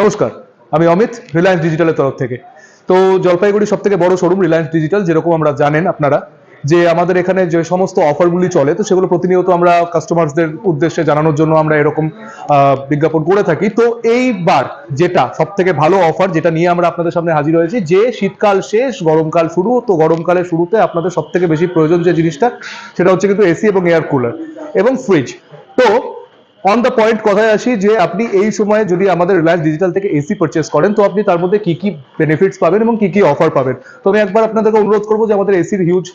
নমস্কার, আমি অমিত রিলায়েন্স ডিজিটালের তরফ থেকে। তো জলপাইগুড়ি সব থেকে বড় শোরুম রিলায়েন্স ডিজিটাল যেরকম আমরা জানেন আপনারা, যে আমাদের এখানে যে সমস্ত অফারগুলি চলে, তো সেগুলো প্রতিনিয়ত আমরা কাস্টমারসদের উদ্দেশ্যে জানানোর জন্য আমরা এরকম বিজ্ঞাপন করে থাকি। তো এইবার যেটা সব থেকে ভালো অফার যেটা নিয়ে আমরা আপনাদের সামনে হাজির হয়েছি, যে শীতকাল শেষ, গরমকাল শুরু, তো গরমকালের শুরুতে আপনাদের সব থেকে বেশি প্রয়োজন যে জিনিসটা, সেটা হচ্ছে কিন্তু এসি এবং এয়ার কুলার এবং ফ্রিজ তো অন দ্য পয়েন্ট কথায় আসি যে আপনি এই সময়ে যদি আমাদের রিলায়েন্স ডিজিটাল থেকে এসি পারচেস করেন, তো আপনি তার মধ্যে কি কি বেনিফিটস পাবেন এবং কি কি অফার পাবেন? তো আমি একবার আপনাদেরকে অনুরোধ করব যে আমাদের এসির হিউজ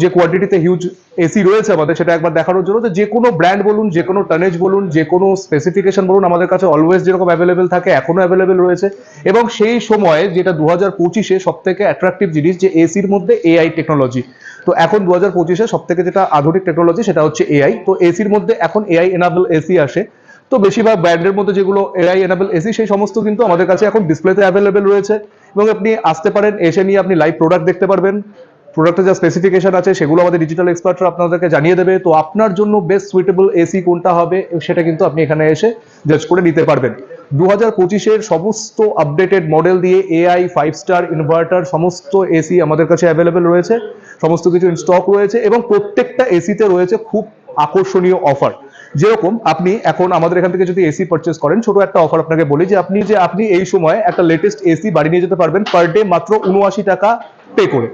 যে কোয়ান্টিটিতে হিউজ এসি রয়েছে আমাদের, সেটা একবার দেখানোর জন্য যে কোনো ব্র্যান্ড বলুন যে কোনো টনেজ বলুন যে কোনো স্পেসিফিকেশন বলুন, আমাদের কাছে অলওয়েজ যেরকম অ্যাভেলেবেল থাকে, এখনও অ্যাভেলেবেল রয়েছে। এবং সেই সময়ে যেটা দু হাজার পঁচিশে সব থেকে অ্যাট্রাকটিভ জিনিস যে এসির মধ্যে এআই টেকনোলজি তো এখন দু হাজার পঁচিশে সব থেকে যেটা আধুনিক টেকনোলজি সেটা হচ্ছে এআই তো এসির মধ্যে এখন এআই এনাবল এসি আসে। তো বেশিরভাগ ব্র্যান্ডের মধ্যে যেগুলো এআই এনাবল এসি সেই সমস্ত কিন্তু আমাদের কাছে এখন ডিসপ্লেতে অ্যাভেলেবেল রয়েছে। এবং আপনি আসতে পারেন, এসে নিয়ে আপনি লাইভ প্রোডাক্ট দেখতে পারবেন। প্রোডাক্টের যা স্পেসিফিকেশন আছে, সেগুলো আমাদের ডিজিটাল এক্সপার্টরা আপনাদেরকে জানিয়ে দেবে। তো আপনার জন্য বেস্ট সুইটেবল এসি কোনটা হবে, সেটা কিন্তু আপনি এখানে এসে জাজ করে নিতে পারবেন। দু হাজার পঁচিশের সমস্ত আপডেটেড মডেল দিয়ে এআই ফাইভ স্টার ইনভার্টার সমস্ত এসি আমাদের কাছে অ্যাভেলেবেল রয়েছে। সমস্ত কিছু স্টক রয়েছে এবং প্রত্যেকটা এসিতে রয়েছে খুব আকর্ষণীয় অফার যেরকম আপনি এখন আমাদের এখান থেকে যদি এসি পারচেস করেন, ছোট একটা অফার আপনাকে বলি যে আপনি যে আপনি এই সময় একটা লেটেস্ট এসি বাড়ি নিয়ে যেতে পারবেন পার ডে মাত্র উনআশি টাকা পে করে।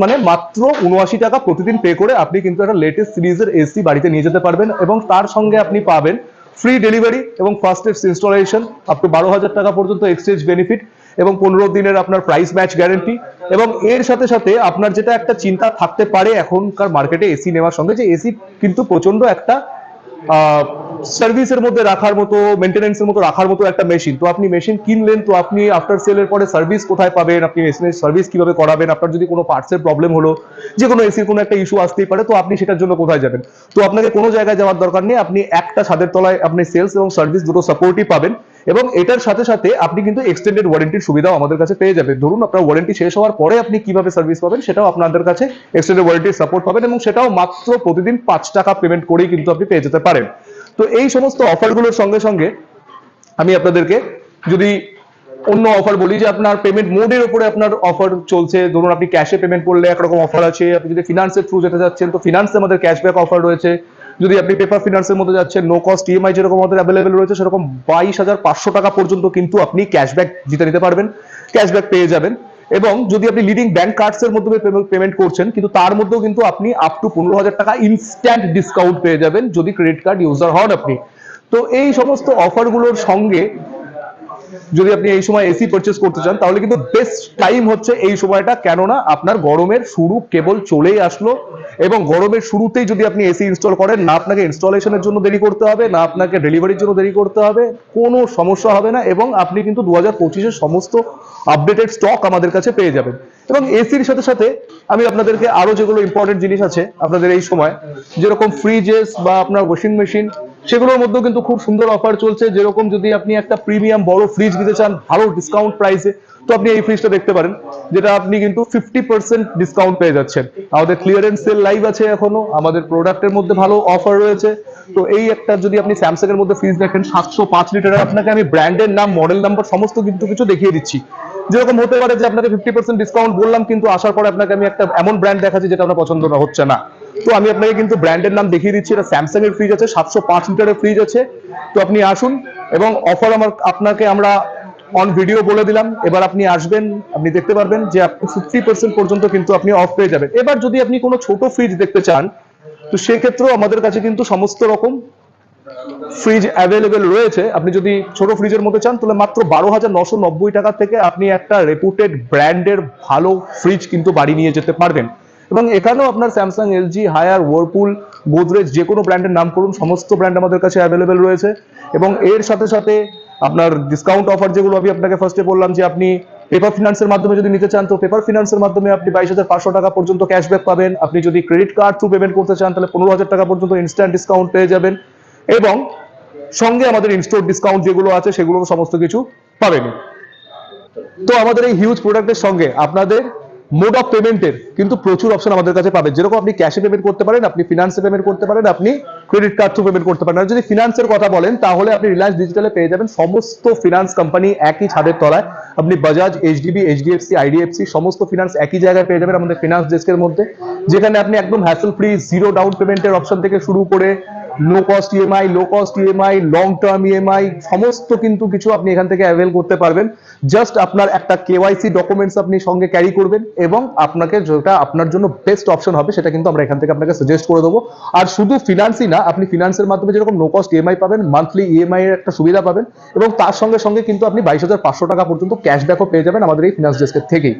মানে মাত্র উনআশি টাকা প্রতিদিন পে করে আপনি কিন্তু একটা লেটেস্ট সিরিজের এসি বাড়িতে নিয়ে যেতে পারবেন এবং তার সঙ্গে আপনি পাবেন ফ্রি ডেলিভারি এবং ফার্স্ট ইনস্টলেশন আপ টু বারো হাজার টাকা পর্যন্ত এক্সচেঞ্জ বেনিফিট এবং পনেরো দিনের আপনার প্রাইস ম্যাচ গ্যারেন্টি এবং এর সাথে সাথে আপনার যেটা একটা চিন্তা থাকতে পারে এখনকার মার্কেটে এসি নেওয়ার সঙ্গে যে এসি কিন্তু প্রচণ্ড একটা সার্ভিসের মধ্যে রাখার মতো মেনটেনেন্সের মতো রাখার মতো একটা মেশিন তো আপনি মেশিন কিনলেন, তো আপনি আফটার সেলের পরে সার্ভিস কোথায় পাবেন? আপনি মেশিনের সার্ভিস কীভাবে করাবেন? আপনার যদি কোনো পার্টসের প্রবলেম হলো যে কোনো এসির কোনো একটা ইস্যু আসতেই পারে, তো আপনি সেটার জন্য কোথায় যাবেন? তো আপনাকে কোনো জায়গায় যাওয়ার দরকার নেই। আপনি একটা ছাদের তলায় আপনি সেলস এবং সার্ভিস দুটো সাপোর্টই পাবেন। এবং এটার সাথে সাথে আপনি কিন্তু এক্সটেন্ডেড ওয়ারেন্টির সুবিধাও আমাদের কাছে পেয়ে যাবেন। ধরুন আপনার ওয়ারেন্টি শেষ হওয়ার পরে আপনি কীভাবে সার্ভিস পাবেন সেটাও আপনাদের কাছে এক্সটেন্ডেড ওয়ারেন্টির সাপোর্ট পাবেন এবং সেটাও মাত্র প্রতিদিন পাঁচ টাকা পেমেন্ট করেই কিন্তু আপনি পেয়ে যেতে পারেন। তো এই সমস্ত অফারগুলোর সঙ্গে সঙ্গে আমি আপনাদেরকে যদি অন্য অফার বলি যে আপনার পেমেন্ট মোডের উপরে আপনার অফার চলছে, ধরুন আপনি ক্যাশে পেমেন্ট করলে একরকম অফার আছে, আপনি যদি ফিনান্সের থ্রু যেতে যাচ্ছেন তো ফিনান্সে আমাদের ক্যাশব্যাক অফার রয়েছে। যদি আপনি পেপার ফিনান্সের মধ্যে যাচ্ছেন নো কস্ট ইএমআই যেরকম আমাদের অ্যাভেলেবেল রয়েছে, সেরকম বাইশ হাজার পাঁচশো টাকা পর্যন্ত কিন্তু আপনি ক্যাশব্যাক জিতে নিতে পারবেন ক্যাশব্যাক পেয়ে যাবেন। এবং যদি আপনি লিডিং ব্যাংক কার্ডস এর মধ্যে পেমেন্ট করছেন, কিন্তু তার মধ্যেও কিন্তু আপনি আপ টু পনেরো হাজার টাকা ইনস্ট্যান্ট ডিসকাউন্ট পেয়ে যাবেন যদি ক্রেডিট কার্ড ইউজার হন আপনি। তো এই সমস্ত অফারগুলোর সঙ্গে যদি আপনি এই সময় এসি পারচেস করতে চান, তাহলে কিন্তু বেস্ট টাইম হচ্ছে এই সময়টা। কেননা আপনার গরমের শুরু কেবল চলেই আসলো এবং গরমের শুরুতেই যদি আপনি এসি ইনস্টল করেন, না আপনাকে ইনস্টলেশনের জন্য দেরি করতে হবে, না আপনাকে ডেলিভারির জন্য দেরি করতে হবে, কোনো সমস্যা হবে না এবং আপনি কিন্তু দু হাজার সমস্ত আপডেটেড স্টক আমাদের কাছে পেয়ে যাবেন। এবং এসির সাথে সাথে আমি আপনাদেরকে আরও যেগুলো ইম্পর্টেন্ট জিনিস আছে আপনাদের এই সময়, যেরকম ফ্রিজেস বা আপনার ওয়াশিং মেশিন সেগুলোর মধ্যেও কিন্তু খুব সুন্দর অফার চলছে। যেরকম যদি আপনি একটা প্রিমিয়াম বড় ফ্রিজ নিতে চান, ভালো ডিসকাউন্ট প্রাইসে তো আপনি এই ফ্রিজটা দেখতে পারেন, যেটা আপনি কিন্তু ফিফটি পার্সেন্ট ডিসকাউন্ট পেয়ে যাচ্ছেন। আমাদের ক্লিয়ারেন্স সেল লাইভ আছে এখনও, আমাদের প্রোডাক্টের মধ্যে ভালো অফার রয়েছে। তো এই একটা যদি আপনি স্যামসাং এর মধ্যে ফ্রিজ দেখেন, সাতশো পাঁচ লিটারের আপনাকে আমি ব্র্যান্ডের নাম মডেল নাম্বার সমস্ত কিন্তু কিছু দেখিয়ে দিচ্ছি। যেরকম হতে পারে যে আপনাকে ফিফটি পার্সেন্ট ডিসকাউন্ট বললাম, কিন্তু আসার পরে আপনাকে আমি একটা এমন ব্র্যান্ড দেখাচ্ছি যেটা আপনার পছন্দ না, হচ্ছে না। তো আমি আপনাকে কিন্তু ব্র্যান্ডের নাম দেখিয়ে দিচ্ছি। এটা স্যামসাং এর ফ্রিজ আছে, সাতশো পাঁচ লিটারের ফ্রিজ আছে। তো আপনি আসুন এবং অফার আমার, আপনাকে আমরা অন ভিডিও বলে দিলাম। এবার আপনি আসবেন, আপনি দেখতে পারবেন যে আপনি ফিফটি পার্সেন্ট পর্যন্ত কিন্তু আপনি অফ পেয়ে যাবেন। এবার যদি আপনি কোনো ছোট ফ্রিজ দেখতে চান, তো সেক্ষেত্রেও আমাদের কাছে কিন্তু সমস্ত রকম ফ্রিজ অ্যাভেলেবেল রয়েছে। আপনি যদি ছোট ফ্রিজের মধ্যে চান, তাহলে মাত্র বারো হাজার নশো নব্বই টাকা থেকে আপনি একটা রেপুটেড ব্র্যান্ডের ভালো ফ্রিজ কিন্তু বাড়ি নিয়ে যেতে পারবেন। এবং এখানেও আপনার Samsung LG Haier Whirlpool Godrej যে কোনো ব্র্যান্ডের নাম করুন, সমস্ত ব্র্যান্ড আমাদের কাছে অ্যাভেলেবেল রয়েছে। এবং এর সাথে সাথে আপনার ডিসকাউন্ট অফার যেগুলো আমি আপনাকে ফার্স্টে বললাম যে আপনি পেপার ফিনান্সের মাধ্যমে যদি নিতে চান, তো পেপার ফিনান্সের মাধ্যমে আপনি বাইশ হাজার পাঁচশো টাকা পর্যন্ত ক্যাশব্যাক পাবেন। আপনি যদি ক্রেডিট কার্ড থ্রু পেমেন্ট করতে চান, তাহলে পনেরো হাজার টাকা পর্যন্ত ইনস্ট্যান্ট ডিসকাউন্ট পেয়ে যাবেন। এবং সঙ্গে আমাদের ইনস্টোর ডিসকাউন্ট যেগুলো আছে, সেগুলো সমস্ত কিছু পাবেন। তো আমাদের এই হিউজ প্রোডাক্টের সঙ্গে আপনাদের মোড অফ পেমেন্টের কিন্তু প্রচুর অপশন আমাদের কাছে পাবেন। যেরকম আপনি ক্যাশে পেমেন্ট করতে পারেন, আপনি ফিনান্সে পেমেন্ট করতে পারেন, আপনি ক্রেডিট কার্ড থ্রু পেমেন্ট করতে পারেন। আর যদি ফিনান্সের কথা বলেন, তাহলে আপনি রিলায়েন্স ডিজিটালে পেয়ে যাবেন সমস্ত ফিনান্স কোম্পানি একই ছাদের তলায়। আপনি বাজাজ এইচডিবি এইচডিএফসি আইডিএফসি সমস্ত ফিনান্স একই জায়গায় পেয়ে যাবেন আমাদের ফিনান্স ডেস্কের মধ্যে। যেখানে আপনি একদম হ্যাসেল ফ্রি জিরো ডাউন পেমেন্টের অপশন থেকে শুরু করে no cost EMI low cost EMI long term EMI সমস্ত কিন্তু কিছু আপনি এখান থেকে অ্যাভেল করতে পারবেন। জাস্ট আপনার একটা কেওয়াইসি ডকুমেন্টস আপনি সঙ্গে ক্যারি করবেন এবং আপনাকে যেটা আপনার জন্য বেস্ট অপশন হবে সেটা কিন্তু আমরা এখান থেকে আপনাকে সাজেস্ট করে দেবো। আর শুধু ফিনান্সই না, আপনি ফিনান্সের মাধ্যমে যেরকম নো কস্ট ইএমআই পাবেন মান্থলি ইএমআই এর একটা সুবিধা পাবেন এবং তার সঙ্গে সঙ্গে কিন্তু আপনি বাইশ হাজার পাঁচশো টাকা পর্যন্ত ক্যাশব্যাকও পেয়ে যাবেন আমাদের এই ফিনান্স ডেস্কের থেকেই।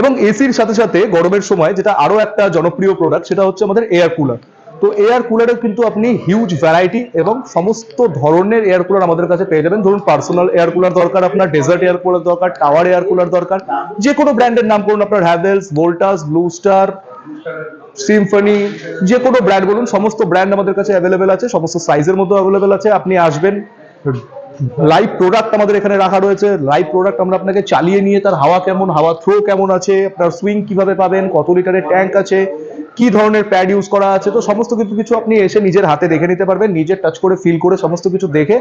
এবং এসির সাথে সাথে গরমের সময় যেটা আরও একটা জনপ্রিয় প্রোডাক্ট সেটা হচ্ছে আমাদের এয়ার কুলার তো এয়ার কুলারের কিন্তু আপনি হিউজ ভ্যারাইটি এবং সমস্ত ধরনের এয়ার কুলার আমাদের কাছে পেয়ে যাবেন। ধরুন পার্সোনাল এয়ার কুলার দরকার, আপনার ডেজার্ট এয়ার কুলার দরকার টাওয়ার এয়ার কুলার দরকার যে কোনো ব্র্যান্ডের নাম করুন আপনার Havells Voltas Blue Star Symphony যে কোনো ব্র্যান্ড বলুন, সমস্ত ব্র্যান্ড আমাদের কাছে অ্যাভেলেবেল আছে, সমস্ত সাইজের মধ্যে অ্যাভেলেবেল আছে। আপনি আসবেন লাইভ প্রোডাক্ট আমাদের এখানে রাখা রয়েছে। লাইভ প্রোডাক্ট আমরা আপনাকে চালিয়ে নিয়ে তার হাওয়া কেমন, হাওয়া থ্রো কেমন আছে, আপনার সুইং কীভাবে পাবেন, কত লিটারের ট্যাঙ্ক আছে কি ধরনের প্যাড ইউজ করা আছে? তো সমস্ত কিছু কিছু আপনি এসে নিজের হাতে দেখে নিতে পারবেন নিজের টাচ করে ফিল করে সমস্ত কিছু দেখে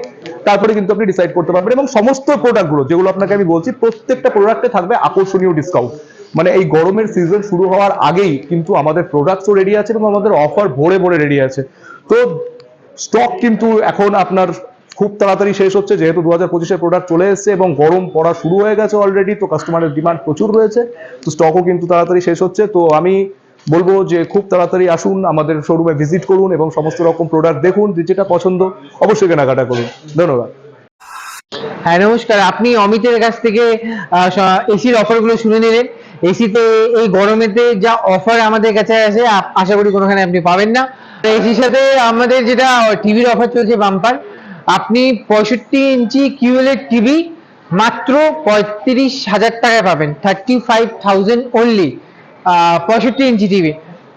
তারপরে কিন্তু আপনি ডিসাইড করতে পারবেন এবং সমস্ত প্রোডাক্টগুলো যেগুলো আপনাকে আমি বলছি, প্রত্যেকটা প্রোডাক্টে থাকবে আকর্ষণীয় ডিসকাউন্ট মানে এই গরমের সিজন শুরু হওয়ার আগেই কিন্তু আমাদের প্রোডাক্টসও রেডি আছে এবং আমাদের অফার ভরে ভরে রেডি আছে। তো স্টক কিন্তু এখন আপনার খুব তাড়াতাড়ি শেষ হচ্ছে, যেহেতু দু হাজার পঁচিশের প্রোডাক্ট চলে এসেছে এবং গরম পড়া শুরু হয়ে গেছে অলরেডি তো কাস্টমারের ডিমান্ড প্রচুর রয়েছে। তো স্টকও কিন্তু তাড়াতাড়ি শেষ হচ্ছে। তো আমি বলব যে খুব তাড়াতাড়ি আসুন আমাদের শোরুমে ভিজিট করুন এবং সমস্ত রকম প্রোডাক্ট দেখুন যেটা পছন্দ, অবশ্যই কেনাকাটা করুন। ধন্যবাদ। হ্যাঁ নমস্কার। আপনি অমিতের কাছ থেকে এসির অফারগুলো শুনে নিলেন। এসিতে এই গরমেতে যা অফার আমাদের কাছে আছে আশা করি কোনোখানে আপনি পাবেন না। এসির সাথে আমাদের যেটা টিভির অফার চলছে বাম্পার আপনি পঁয়ষট্টি ইঞ্চি কিউএলএড টিভি মাত্র পঁয়ত্রিশ হাজার টাকায় পাবেন। থার্টি ফাইভ থাউজেন্ড অনলি পঁয়ষট্টি ইঞ্চি টিভি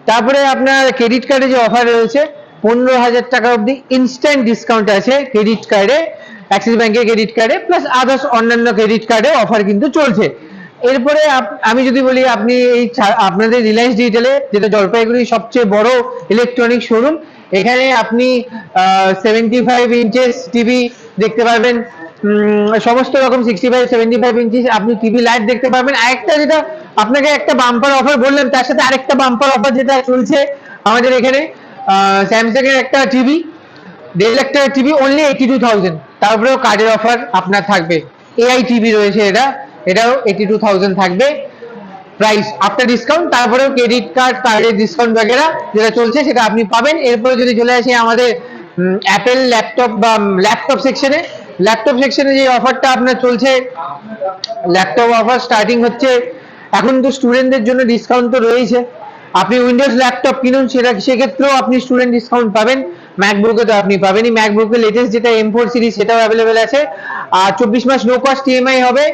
তারপরে আপনার ক্রেডিট কার্ডে যে অফার রয়েছে, পনেরো হাজার টাকা অবধি ইনস্ট্যান্ট ডিসকাউন্ট আছে ক্রেডিট কার্ডে অ্যাক্সিস ব্যাংকের ক্রেডিট কার্ডে প্লাস আদার্স অন্যান্য ক্রেডিট কার্ডে অফার কিন্তু চলছে। এরপরে আমি যদি বলি, আপনি এই আপনাদের রিলায়েন্স ডিজিটালে যেটা জলপাইগুড়ির সবচেয়ে বড় ইলেকট্রনিক শোরুম এখানে আপনি সেভেন্টি ফাইভ ইঞ্চেস টিভি দেখতে পারবেন। সমস্ত রকম sixty five seventy five inch আপনি টিভি লাইট দেখতে পারবেন। আরেকটা যেটা আপনাকে একটা বাম্পার অফার বললাম, তার সাথে আরেকটা বাম্পার অফার যেটা চলছে আমাদের এখানে স্যামসাং এর একটা টিভি দেড় লাখ টাকার TV only eighty two thousand তারপরেও কার্ডের অফার আপনার থাকবে। এআই টিভি রয়েছে এটা, এটাও এইটি টু থাউজেন্ড থাকবে। প্রাইস আফটার ডিসকাউন্ট তারপরেও ক্রেডিট কার্ড কার্ডের ডিসকাউন্ট বগেরা যেটা চলছে, সেটা আপনি পাবেন। এরপরে যদি চলে আসে আমাদের অ্যাপেল ল্যাপটপ বা ল্যাপটপ সেকশনে ল্যাপটপ সেকশনে যে অফারটা আপনার চলছে ল্যাপটপ অফার স্টার্টিং হচ্ছে এখন তো স্টুডেন্টদের জন্য ডিসকাউন্ট তো রয়েছে আপনি উইন্ডোজ ল্যাপটপ কিনুন, সেটা সেক্ষেত্রেও আপনি স্টুডেন্ট ডিসকাউন্ট পাবেন। ম্যাকবুকে তো আপনি পাবেনই। ম্যাকবুকের লেটেস্ট যেটা এম ফোর সিরিজ সেটাও অ্যাভেলেবেল আছে। আর চব্বিশ মাস নো কস্ট ইএমআই হবে।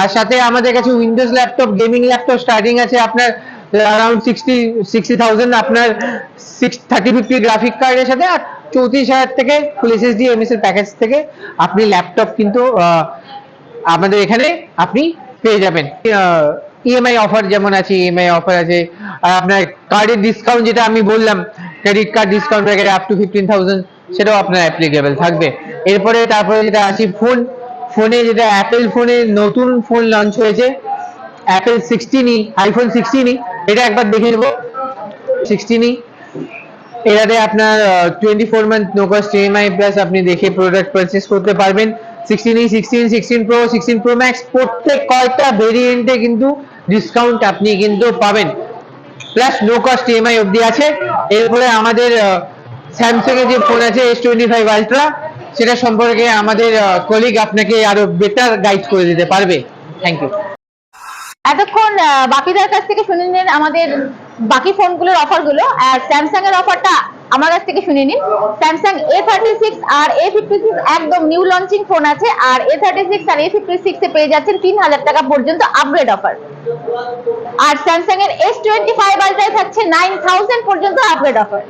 আর সাথে আমাদের কাছে Windows laptop gaming laptop starting আছে আপনার অ্যারাউন্ড সিক্সটি সিক্সটি থাউজেন্ড আপনার সিক্স থার্টি ফিফটি গ্রাফিক কার্ডের সাথে, আর চৌত্রিশ হাজার থেকে ফুল এসএসডি এমএস এর প্যাকেজ থেকে আপনি ল্যাপটপ কিন্তু আমাদের এখানে আপনি পেয়ে যাবেন। ইএমআই অফার যেমন আছে ইএমআই অফার আছে। আর আপনার কার্ডের ডিসকাউন্ট যেটা আমি বললাম ক্রেডিট কার্ড ডিসকাউন্ট রেখে আপ টু ফিফটিন থাউজেন্ড সেটাও আপনার অ্যাপ্লিকেবল থাকবে। এরপরে তারপরে যেটা আসি ফোন ফোনে যেটা অ্যাপেল ফোনে নতুন ফোন লঞ্চ হয়েছে Apple sixteen E iPhone sixteen E এটা একবার দেখে নেব। সিক্সটিনই এটাতে আপনার twenty four month no cost EMI plus আপনি দেখে প্রোডাক্ট পারচেস করতে পারবেন। Sixteen E sixteen sixteen pro sixteen pro max প্রত্যেক কয়েকটা ভেরিয়েন্টে কিন্তু ডিসকাউন্ট আপনি কিন্তু পাবেন। প্লাস নো কস্ট ইএমআই অবধি আছে। এরপরে আমাদের স্যামসাং এর যে ফোন আছে এস টোয়েন্টি ফাইভ আলট্রা সেটা সম্পর্কে আমাদের কলিগ আপনাকে আরও বেটার গাইড করে দিতে পারবে। থ্যাংক ইউ এতক্ষণ বাকিদের কাছ থেকে শুনে নিন আমাদের বাকি ফোনগুলোর অফারগুলো আর স্যামসাং এর অফারটা আমার কাছ থেকে শুনে নিন। স্যামসাং এ থার্টি সিক্স আর এ ফিফটি সিক্স একদম নিউ লঞ্চিং ফোন আছে। আর এ থার্টি সিক্স আর এ ফিফটি সিক্স এ পেয়ে যাচ্ছেন তিন হাজার টাকা পর্যন্ত আপগ্রেড অফার আর স্যামসাং এর এস টোয়েন্টি ফাইভ আলট্রায় থাকছে নাইন থাউজেন্ড পর্যন্ত আপগ্রেড অফার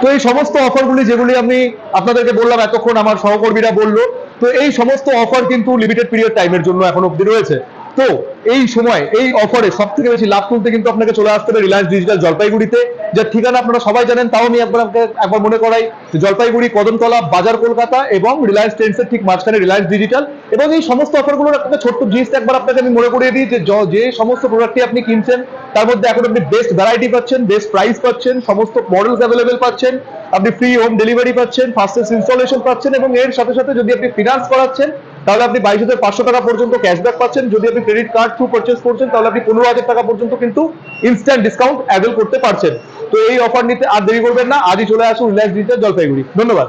তো এই সমস্ত অফারগুলি যেগুলি আমি আপনাদেরকে বললাম এতক্ষণ আমার সহকর্মীরা বলল, তো এই সমস্ত অফার কিন্তু লিমিটেড পিরিয়ড টাইমের জন্য এখন অবধি রয়েছে। তো এই সময়, এই অফারে সব থেকে বেশি লাভ তুলতে কিন্তু আপনাকে চলে আসতে হবে রিলায়েন্স ডিজিটাল জলপাইগুড়িতে। যার ঠিকানা আপনারা সবাই জানেন, তাও আমি একবার আপনাকে একবার মনে করাই, জলপাইগুড়ি, কদমতলা, বাজার কলকাতা এবং রিলায়েন্স ট্রেন্ডসের ঠিক মাঝখানে রিলায়েন্স ডিজিটাল এবং এই সমস্ত অফারগুলোর একটা ছোট্ট জিনিস একবার আপনাকে আমি মনে করিয়ে দিই যে যে সমস্ত প্রোডাক্টটি আপনি কিনছেন, তার মধ্যে এখন আপনি বেস্ট ভ্যারাইটি পাচ্ছেন বেস্ট প্রাইস পাচ্ছেন, সমস্ত মডেলস অ্যাভেলেবেল পাচ্ছেন, আপনি ফ্রি হোম ডেলিভারি পাচ্ছেন ফাস্টেস্ট ইনস্টলেশন পাচ্ছেন এবং এর সাথে সাথে যদি আপনি ফিনান্স করাচ্ছেন তাহলে আপনি বাইশ হাজার পাঁচশো টাকা পর্যন্ত ক্যাশব্যাক পাচ্ছেন। যদি আপনি ক্রেডিট কার্ড থ্রু পারচেস করছেন, তাহলে আপনি পনেরো হাজার টাকা পর্যন্ত কিন্তু ইনস্ট্যান্ট ডিসকাউন্ট অ্যাভেল করতে পারছেন। তো এই অফার নিতে আর দেরি করবেন না। আজই চলে আসুন রিলায়েন্স ডিজিটাল জলপাইগুড়ি। ধন্যবাদ।